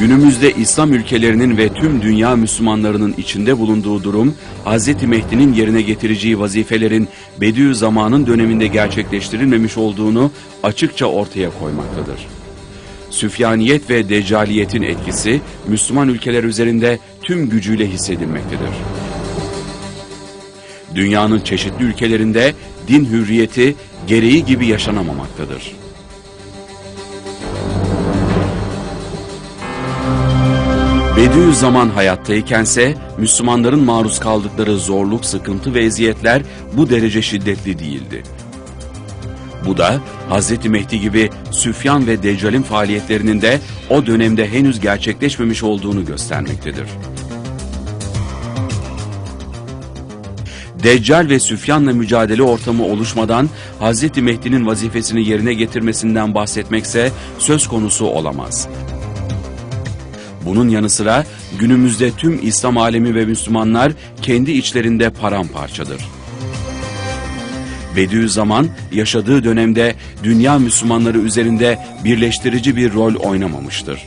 Günümüzde İslam ülkelerinin ve tüm dünya Müslümanlarının içinde bulunduğu durum, Hz. Mehdi'nin yerine getireceği vazifelerin Bediüzzaman'ın döneminde gerçekleştirilmemiş olduğunu açıkça ortaya koymaktadır. Süfyaniyet ve Deccaliyetin etkisi Müslüman ülkeler üzerinde tüm gücüyle hissedilmektedir. Dünyanın çeşitli ülkelerinde din hürriyeti gereği gibi yaşanamamaktadır. Bediüzzaman hayattaykense Müslümanların maruz kaldıkları zorluk, sıkıntı ve eziyetler bu derece şiddetli değildi. Bu da Hz. Mehdi gibi Süfyan ve Deccal'in faaliyetlerinin de o dönemde henüz gerçekleşmemiş olduğunu göstermektedir. Deccal ve Süfyan'la mücadele ortamı oluşmadan Hz. Mehdi'nin vazifesini yerine getirmesinden bahsetmekse söz konusu olamaz. Bunun yanı sıra günümüzde tüm İslam alemi ve Müslümanlar kendi içlerinde paramparçadır. Bediüzzaman yaşadığı dönemde dünya Müslümanları üzerinde birleştirici bir rol oynamamıştır.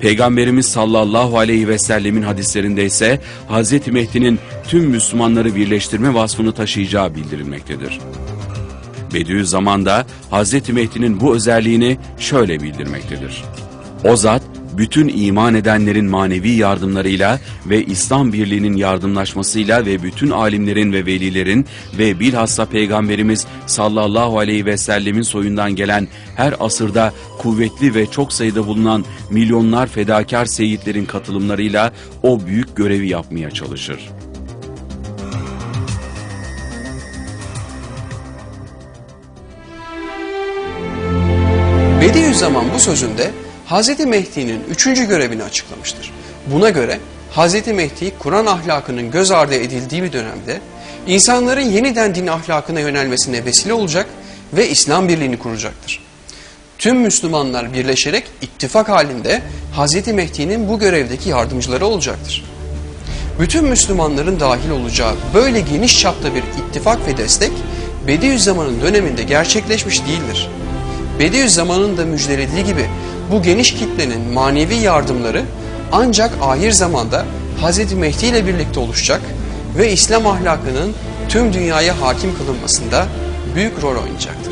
Peygamberimiz sallallahu aleyhi ve sellemin hadislerinde ise Hz. Mehdi'nin tüm Müslümanları birleştirme vasfını taşıyacağı bildirilmektedir. Bediüzzaman da Hz. Mehdi'nin bu özelliğini şöyle bildirmektedir. O zat bütün iman edenlerin manevi yardımlarıyla ve İslam birliğinin yardımlaşmasıyla ve bütün alimlerin ve velilerin ve bilhassa Peygamberimiz sallallahu aleyhi ve sellemin soyundan gelen her asırda kuvvetli ve çok sayıda bulunan milyonlar fedakar seyitlerin katılımlarıyla o büyük görevi yapmaya çalışır. Bediüzzaman bu sözünde Hz. Mehdi'nin üçüncü görevini açıklamıştır. Buna göre Hz. Mehdi Kur'an ahlakının göz ardı edildiği bir dönemde insanların yeniden din ahlakına yönelmesine vesile olacak ve İslam birliğini kuracaktır. Tüm Müslümanlar birleşerek ittifak halinde Hz. Mehdi'nin bu görevdeki yardımcıları olacaktır. Bütün Müslümanların dahil olacağı böyle geniş çapta bir ittifak ve destek Bediüzzaman'ın döneminde gerçekleşmiş değildir. Bediüzzaman'ın da müjdelediği gibi bu geniş kitlenin manevi yardımları ancak ahir zamanda Hz. Mehdi ile birlikte oluşacak ve İslam ahlakının tüm dünyaya hakim kılınmasında büyük rol oynayacaktır.